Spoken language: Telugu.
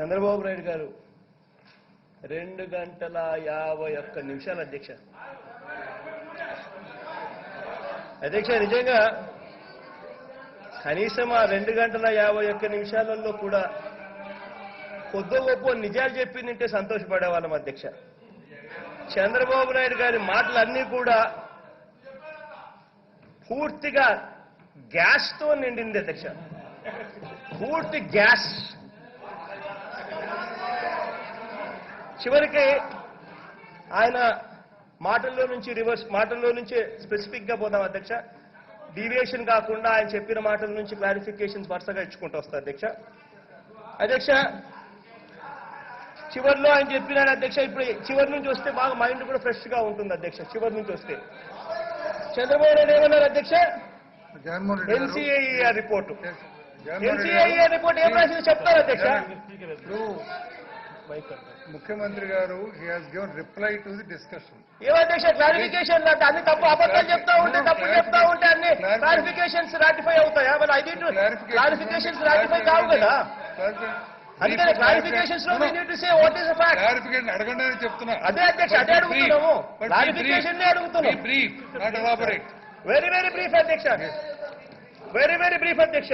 చంద్రబాబు నాయుడు గారు రెండు గంటల యాభై ఒక్క నిమిషాలు అధ్యక్ష. అధ్యక్ష నిజంగా కనీసం ఆ రెండు గంటల యాభై ఒక్క నిమిషాలలో కూడా కొద్ది గొప్ప నిజాలు చెప్పిందంటే సంతోషపడేవాళ్ళం అధ్యక్ష. చంద్రబాబు నాయుడు గారి మాటలన్నీ కూడా పూర్తిగా గ్యాస్తో నిండింది అధ్యక్ష. పూర్తి గ్యాస్. చివరికి ఆయన మాటల్లో నుంచి రివర్స్ మాటల్లో నుంచి స్పెసిఫిక్గా పోదాం అధ్యక్ష. డీవియేషన్ కాకుండా ఆయన చెప్పిన మాటల నుంచి క్లారిఫికేషన్స్ వరుసగా ఇచ్చుకుంటూ వస్తా అధ్యక్ష. అధ్యక్ష చివరిలో ఆయన చెప్పినాడు అధ్యక్ష ఇప్పుడు చివరి నుంచి వస్తే బాగా మైండ్ కూడా ఫ్రెష్గా ఉంటుంది అధ్యక్ష చివరి నుంచి వస్తే. చంద్రబాబు నాయుడు ఏమన్నారు అధ్యక్ష? ఎన్సీఏఈఆర్ రిపోర్టు ఎన్సీఏఈఆర్ రిపోర్ట్ ఏం రాసిందో చెప్తారు అధ్యక్ష? ముఖ్యమంత్రి గారు he has given reply to the discussion clarification అంటే అన్ని తప్పు అబద్ధాలు చెప్తా ఉంటే తప్పు చెప్తా ఉంటే అన్ని క్లారిఫికేషన్స్ రాటిఫై అవుతాయా? మరి ఐ నీడ్ క్లారిఫికేషన్స్ రాటిఫై కావు కదా. అందుకని క్లారిఫికేషన్స్లో we need to say what is fact clarification అడగండి అని చెప్తున్నా. అదే అధ్యక్ష అదే అడుగుతున్నాము. క్లారిఫికేషన్ అడుగుతున్నాం. Brief not elaborate very very brief అధ్యక్ష. వెరీ వెరీ బ్రీఫ్ అధ్యక్ష.